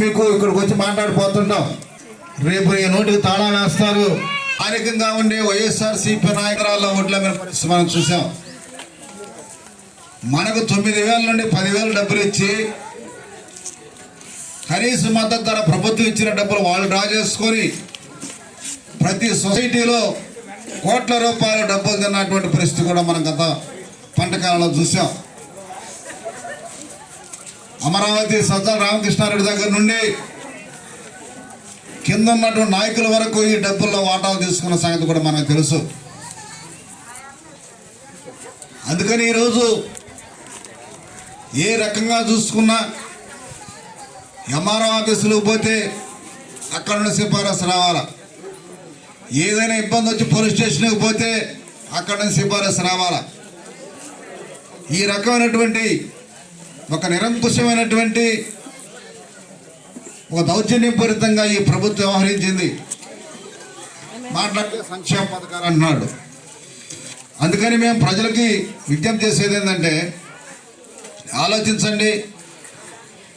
మీకు ఇక్కడికి వచ్చి మాట్లాడిపోతుంటాం. రేపు ఈ నోటికి తాళా వేస్తారు. స్థానికంగా ఉండే వైఎస్ఆర్ సిపి నాయకురాల్లో ఓట్ల మీద పరిస్థితి మనం చూసాం. మనకు తొమ్మిది వేల నుండి పదివేలు డబ్బులు ఇచ్చి కనీస మద్దతు ధర ప్రభుత్వం ఇచ్చిన డబ్బులు వాళ్ళు డ్రా చేసుకొని ప్రతి సొసైటీలో కోట్ల రూపాయల డబ్బులు తిన్నటువంటి పరిస్థితి కూడా మనం గత పంట కాలంలో చూసాం. అమరావతి సజ్జల రామకృష్ణారెడ్డి దగ్గర నుండి కింద ఉన్నటువంటి నాయకుల వరకు ఈ డబ్బుల్లో వాటాలు తీసుకున్న సంగతి కూడా మనకు తెలుసు. అందుకని ఈరోజు ఏ రకంగా చూసుకున్నా ఎంఆర్ఓ ఆఫీసులకు పోతే అక్కడ నుండి సిఫారసు రావాలా? ఏదైనా ఇబ్బంది వచ్చి పోలీస్ స్టేషన్కి పోతే అక్కడ నుంచి సిఫారసు రావాలా? ఈ రకమైనటువంటి ఒక నిరంకుశమైనటువంటి ఒక దౌర్జన్యపూరితంగా ఈ ప్రభుత్వం వ్యవహరించింది. మాట్లాడితే సంక్షేమ పథకాలు అంటున్నాడు. అందుకని మేము ప్రజలకి విజ్ఞప్తి చేసేది ఏంటంటే ఆలోచించండి.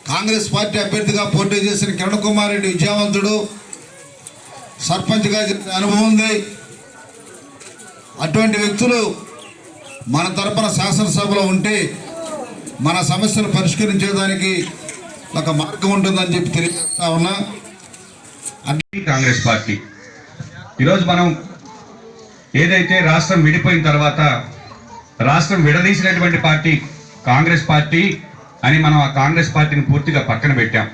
కాంగ్రెస్ పార్టీ అభ్యర్థిగా పోటీ చేసిన కిరణ్ కుమార్ రెడ్డి విజయవంతుడు. సర్పంచ్గా చేసిన అనుభవం ఉంది. అటువంటి వ్యక్తులు మన తరపున శాసనసభలో ఉంటే మన సమస్యలు పరిష్కరించేదానికి ఒక మార్గం ఉంటుందని చెప్పి తెలియజేస్తా ఉన్నా. కాంగ్రెస్ పార్టీ. ఈరోజు మనం ఏదైతే రాష్ట్రం విడిపోయిన తర్వాత రాష్ట్రం విడదీసినటువంటి పార్టీ కాంగ్రెస్ పార్టీ అని మనం ఆ కాంగ్రెస్ పార్టీని పూర్తిగా పక్కన పెట్టాం.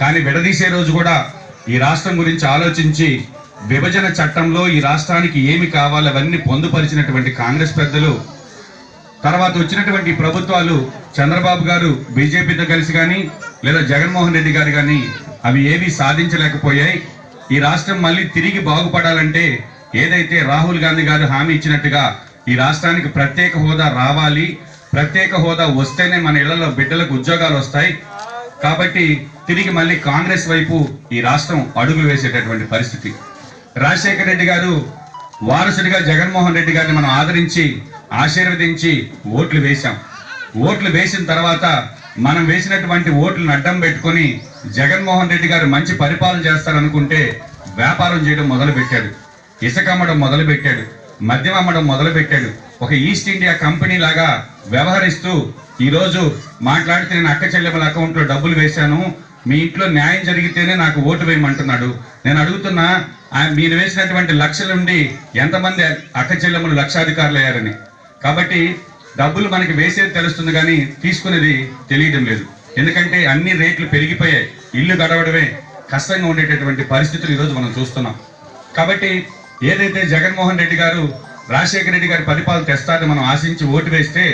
కానీ విడదీసే రోజు కూడా ఈ రాష్ట్రం గురించి ఆలోచించి విభజన చట్టంలో ఈ రాష్ట్రానికి ఏమి కావాలి అవన్నీ పొందుపరిచినటువంటి కాంగ్రెస్ పెద్దలు తర్వాత వచ్చినటువంటి ప్రభుత్వాలు చంద్రబాబు గారు బీజేపీతో కలిసి కానీ లేదా జగన్మోహన్ రెడ్డి గారు కానీ అవి ఏవి సాధించలేకపోయాయి. ఈ రాష్ట్రం మళ్ళీ తిరిగి బాగుపడాలంటే ఏదైతే రాహుల్ గాంధీ గారు హామీ ఇచ్చినట్టుగా ఈ రాష్ట్రానికి ప్రత్యేక హోదా రావాలి ప్రత్యేక హోదా వస్తేనే మన ఇళ్ళలో బిడ్డలకు ఉద్యోగాలు వస్తాయి. కాబట్టి తిరిగి మళ్ళీ కాంగ్రెస్ వైపు ఈ రాష్ట్రం అడుగు వేసేటటువంటి పరిస్థితి. రాజశేఖర రెడ్డి గారు వారసుడిగా జగన్మోహన్ రెడ్డి గారిని మనం ఆదరించి ఆశీర్వదించి ఓట్లు వేశాం. ఓట్లు వేసిన తర్వాత మనం వేసినటువంటి ఓట్లను అడ్డం పెట్టుకొని జగన్మోహన్ రెడ్డి గారు మంచి పరిపాలన చేస్తారనుకుంటే వ్యాపారం చేయడం మొదలుపెట్టాడు. ఇసుక అమ్మడం మొదలుపెట్టాడు. మద్యం అమ్మడం మొదలుపెట్టాడు. ఒక ఈస్ట్ ఇండియా కంపెనీ లాగా వ్యవహరిస్తూ ఈరోజు మాట్లాడితే నేను అక్క చెల్లెమ్మల అకౌంట్లో డబ్బులు వేశాను. మీ ఇంట్లో న్యాయం జరిగితేనే నాకు ఓటు వేయమంటున్నాడు. నేను అడుగుతున్నా మీరు వేసినటువంటి లక్షల నుండి ఎంతమంది అక్క చెల్లెమ్మలు లక్షాధికారులు అయ్యారని కాబట్టి డబ్బులు మనకి వేసేది తెలుస్తుంది కానీ తీసుకునేది తెలియడం లేదు. ఎందుకంటే అన్ని రేట్లు పెరిగిపోయాయి. ఇల్లు గడవడమే కష్టంగా ఉండేటటువంటి పరిస్థితులు ఈరోజు మనం చూస్తున్నాం. కాబట్టి ఏదైతే జగన్మోహన్ రెడ్డి గారు రాజశేఖర రెడ్డి గారి పరిపాలన తెస్తారని మనం ఆశించి ఓటు వేస్తే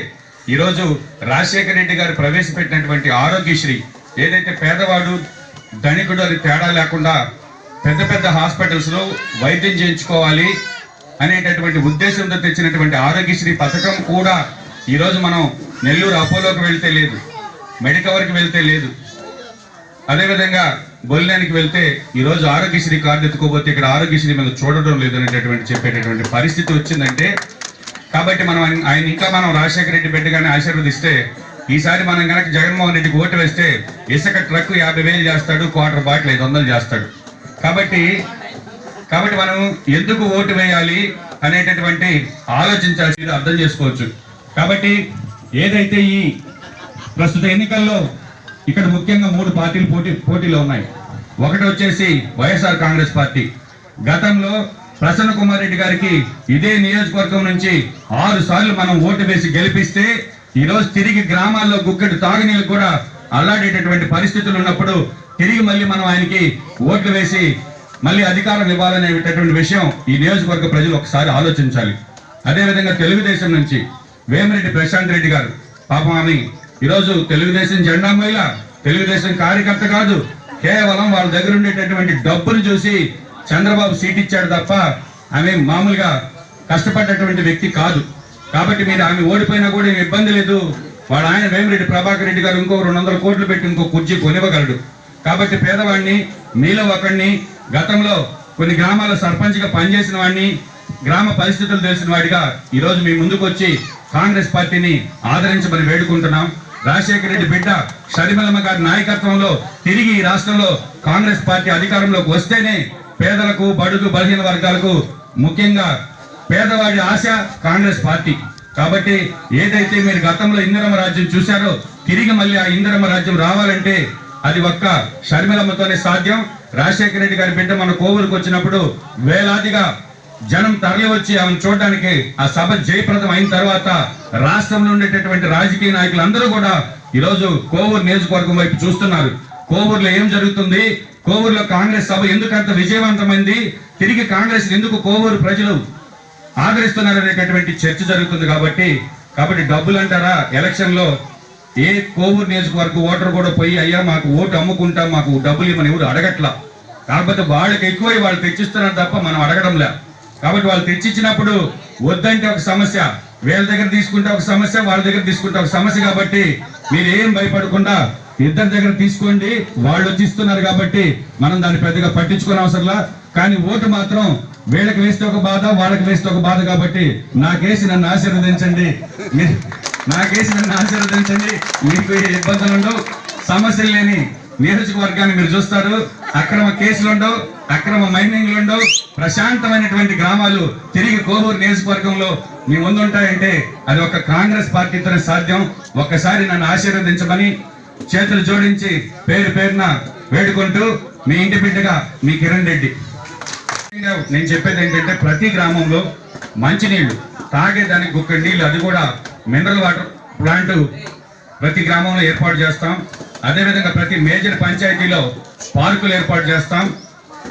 ఈరోజు రాజశేఖర రెడ్డి గారు ప్రవేశపెట్టినటువంటి ఆరోగ్యశ్రీ ఏదైతే పేదవాడు ధనికుడు అది తేడా లేకుండా పెద్ద పెద్ద హాస్పిటల్స్లో వైద్యం చేయించుకోవాలి అనేటటువంటి ఉద్దేశంతో తెచ్చినటువంటి ఆరోగ్యశ్రీ పథకం కూడా ఈరోజు మనం నెల్లూరు అపోలోకి వెళ్తే లేదు మెడికవర్కి వెళ్తే లేదు. అదేవిధంగా బొల్లానికి వెళ్తే ఈరోజు ఆరోగ్యశ్రీ కార్డు ఎత్తుకోబోతే ఇక్కడ ఆరోగ్యశ్రీ మీద చూడడం లేదు అనేటటువంటి చెప్పేటటువంటి పరిస్థితి వచ్చిందంటే కాబట్టి మనం ఆయన- ఆయన ఇంకా మనం రాజశేఖర రెడ్డి బిడ్డగానే ఆశీర్వదిస్తే ఈసారి మనం కనుక జగన్మోహన్ రెడ్డికి ఓటు వేస్తే ఇసుక ట్రక్ యాభై వేలు చేస్తాడు క్వార్టర్ బాటిల్ ఐదు వందలు చేస్తాడు. కాబట్టి కాబట్టి మనం ఎందుకు ఓటు వేయాలి అనేటటువంటి ఆలోచించాల్సి అర్థం చేసుకోవచ్చు. కాబట్టి ఏదైతే ఈ ప్రస్తుత ఎన్నికల్లో ఇక్కడ ముఖ్యంగా మూడు పార్టీలు పోటీ పోటీలో ఉన్నాయి. ఒకటి వచ్చేసి వైఎస్ఆర్ కాంగ్రెస్ పార్టీ. గతంలో ప్రసన్న కుమార్ రెడ్డి గారికి ఇదే నియోజకవర్గం నుంచి ఆరు సార్లు మనం ఓటు వేసి గెలిపిస్తే ఈరోజు తిరిగి గ్రామాల్లో గుక్కడి తాగునీళ్ళు కూడా అల్లాడేటటువంటి పరిస్థితులు ఉన్నప్పుడు తిరిగి మళ్ళీ మనం ఆయనకి ఓట్లు వేసి మళ్ళీ అధికారం ఇవ్వాలనేటటువంటి విషయం ఈ నియోజకవర్గ ప్రజలు ఒకసారి ఆలోచించాలి. అదేవిధంగా తెలుగుదేశం నుంచి వేమిరెడ్డి ప్రశాంత్ రెడ్డి గారు పాపం ఆమె ఈరోజు తెలుగుదేశం జెండా మహిళ తెలుగుదేశం కార్యకర్త కాదు కేవలం వాళ్ళ దగ్గర ఉండేటటువంటి డబ్బును చూసి చంద్రబాబు సీట్ ఇచ్చాడు తప్ప ఆమె మామూలుగా కష్టపడ్డటువంటి వ్యక్తి కాదు. కాబట్టి మీరు ఆమె ఓడిపోయినా కూడా ఏం ఇబ్బంది లేదు. వాడు ఆయన వేమిరెడ్డి ప్రభాకర్ రెడ్డి గారు ఇంకో రెండు వందల కోట్లు పెట్టి ఇంకో కుర్చీ కొనివ్వగలడు. కాబట్టి పేదవాడిని మీలో ఒకడిని గతంలో కొన్ని గ్రామాల సర్పంచ్గా పనిచేసిన వాడిని గ్రామ పరిస్థితులు తెలిసిన వాడిగా ఈరోజు మీ ముందుకు వచ్చి కాంగ్రెస్ పార్టీని ఆదరించమని వేడుకుంటున్నాం. రాజశేఖర రెడ్డి బిడ్డ షరిమలమ్మ గారి నాయకత్వంలో తిరిగి ఈ రాష్ట్రంలో కాంగ్రెస్ పార్టీ అధికారంలోకి వస్తేనే పేదలకు బడుగు బలహీన వర్గాలకు ముఖ్యంగా పేదవాడి ఆశ కాంగ్రెస్ పార్టీ. కాబట్టి ఏదైతే మీరు గతంలో ఇందిరమ్మ రాజ్యం చూశారో తిరిగి మళ్ళీ ఆ ఇందిరమ్మ రాజ్యం రావాలంటే అది ఒక్క షర్మిలమ్మతోనే సాధ్యం. రాజశేఖర రెడ్డి గారి బిడ్డ మన కోవూరుకు వచ్చినప్పుడు వేలాదిగా జనం తరలి వచ్చి ఆమెను చూడడానికి ఆ సభ జయప్రదం అయిన తర్వాత రాష్ట్రంలో ఉండేటటువంటి రాజకీయ నాయకులందరూ కూడా ఈరోజు కోవూరు నియోజకవర్గం వైపు చూస్తున్నారు. కోవూరులో ఏం జరుగుతుంది? కోవూరులో కాంగ్రెస్ సభ ఎందుకు అంత విజయవంతమైంది? తిరిగి కాంగ్రెస్ ఎందుకు కోవూరు ప్రజలు ఆదరిస్తున్నారు అనేటటువంటి చర్చ జరుగుతుంది కాబట్టి కాబట్టి డబ్బులు అంటారా? ఎలక్షన్లో ఏ కోవూరు నియోజకవర్గ ఓటర్ కూడా పోయి అయ్యా మాకు ఓటు అమ్ముకుంటాం మాకు డబ్బులు ఇవ్వని ఎవరు అడగట్లా? కాకపోతే వాళ్ళకి ఎక్కువ వాళ్ళు తెచ్చిస్తున్నారు తప్ప మనం అడగడం లే. కాబట్టి వాళ్ళు తెచ్చిచ్చినప్పుడు వద్దంటే ఒక సమస్య వీళ్ళ దగ్గర తీసుకుంటే ఒక సమస్య వాళ్ళ దగ్గర తీసుకుంటే ఒక సమస్య కాబట్టి మీరు ఏం భయపడకుండా ఇద్దరి దగ్గర తీసుకోండి వాళ్ళు వచ్చి ఇస్తున్నారు కాబట్టి మనం దాన్ని పెద్దగా పట్టించుకునే అవసరంలా కానీ ఓటు మాత్రం వీళ్ళకి వేస్తే ఒక బాధ వాళ్ళకి వేస్తే ఒక బాధ కాబట్టి నాకేసి నన్ను ఆశీర్వదించండి. మీరు నాకేసి నన్ను ఆశీర్వదించండి. మీకు ఇబ్బందులు ఉండవు. సమస్యలు లేని నియోజకవర్గాన్ని మీరు చూస్తారు. అక్రమ కేసులు ఉండవు అక్రమ మైనింగ్లు ఉండవు. ప్రశాంతమైనటువంటి గ్రామాలు తిరిగి కోవూరు నియోజకవర్గంలో మీ ముందుంటాయంటే అది ఒక కాంగ్రెస్ పార్టీతోనే సాధ్యం. ఒక్కసారి నన్ను ఆశీర్వదించమని చేతులు జోడించి పేరు పేరున వేడుకుంటూ మీ ఇంటి బిడ్డగా మీ కిరణ్ రెడ్డి. నేను చెప్పేది ఏంటంటే ప్రతి గ్రామంలో మంచినీళ్ళు తాగేదానికి గుక్క నీళ్ళు అది కూడా మినరల్ వాటర్ ప్లాంట్ ప్రతి గ్రామంలో ఏర్పాటు చేస్తాం. అదేవిధంగా ప్రతి మేజర్ పంచాయతీలో పార్కులు ఏర్పాటు చేస్తాం.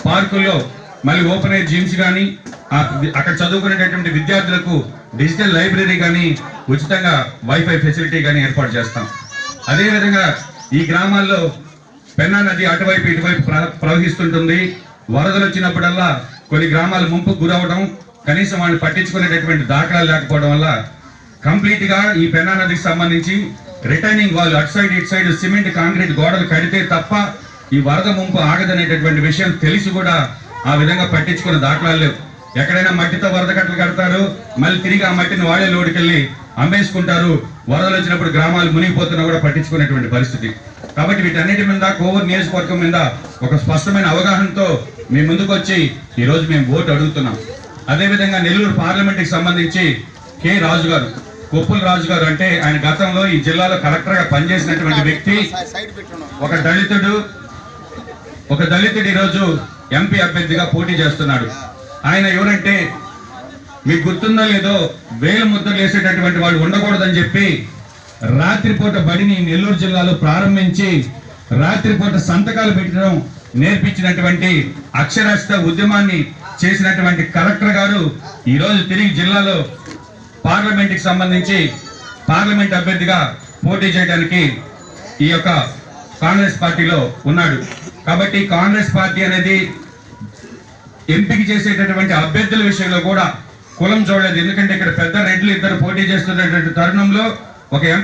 పార్కుల్లో మళ్ళీ ఓపెన్ ఎయిర్ జిమ్స్ కానీ అక్కడ చదువుకునేటటువంటి విద్యార్థులకు డిజిటల్ లైబ్రరీ కానీ ఉచితంగా వైఫై ఫెసిలిటీ కానీ ఏర్పాటు చేస్తాం. అదేవిధంగా ఈ గ్రామాల్లో పెన్నా నది అటువైపు ఇటువైపు ప్ర- ప్రవహిస్తుంటుంది. వరదలు వచ్చినప్పుడల్లా కొన్ని గ్రామాలు ముంపుకు గురవడం కనీసం వాళ్ళు పట్టించుకునేటటువంటి దాఖలాలు లేకపోవడం వల్ల కంప్లీట్గా ఈ పెన్నా నదికి సంబంధించి రిటర్నింగ్ వాళ్ళు అటు సైడ్ ఇటు సైడ్ సిమెంట్ కాంక్రీట్ గోడలు కడితే తప్ప ఈ వరద ముంపు ఆగదనేటటువంటి విషయం తెలిసి కూడా ఆ విధంగా పట్టించుకున్న దాఖలాలు లేవు. ఎక్కడైనా మట్టితో వరద కట్టలు కడతారు మళ్ళీ తిరిగి ఆ మట్టిని వాడే లోడికెళ్ళి అమ్మేసుకుంటారు వరదలు వచ్చినప్పుడు గ్రామాలు మునిగిపోతున్నా కూడా పట్టించుకునేటువంటి పరిస్థితి. కాబట్టి వీటన్నిటి మీద కోవూరు నియోజకవర్గం మీద ఒక స్పష్టమైన అవగాహనతో మీ ముందుకు వచ్చి ఈరోజు మేము ఓటు అడుగుతున్నాం. అదేవిధంగా నెల్లూరు పార్లమెంట్కి సంబంధించి కె. రాజు గారు కొప్పుల రాజు గారు అంటే ఆయన గతంలో ఈ జిల్లాలో కలెక్టర్గా పనిచేసినటువంటి వ్యక్తి ఒక దళితుడు ఒక దళితుడు ఈరోజు ఎంపీ అభ్యర్థిగా పోటీ చేస్తున్నాడు. ఆయన ఎవరంటే మీకు గుర్తుందో లేదో వేల ముద్దలు వేసేటటువంటి వాడు ఉండకూడదని చెప్పి రాత్రిపూట బడిని నెల్లూరు జిల్లాలో ప్రారంభించి రాత్రిపూట సంతకాలు పెట్టడం నేర్పించినటువంటి అక్షరాస్యత ఉద్యమాన్ని చేసినటువంటి కలెక్టర్ గారు ఈరోజు తిరిగి జిల్లాలో పార్లమెంట్కి సంబంధించి పార్లమెంట్ అభ్యర్థిగా పోటీ చేయడానికి ఈ యొక్క కాంగ్రెస్ పార్టీలో ఉన్నాడు. కాబట్టి కాంగ్రెస్ పార్టీ అనేది ఎంపిక చేసేటటువంటి అభ్యర్థుల విషయంలో కూడా కులం చూడలేదు. ఎందుకంటే ఇక్కడ పెద్ద రెడ్లు ఇద్దరు పోటీ చేస్తున్నటువంటి తరుణంలో ఒక ఎం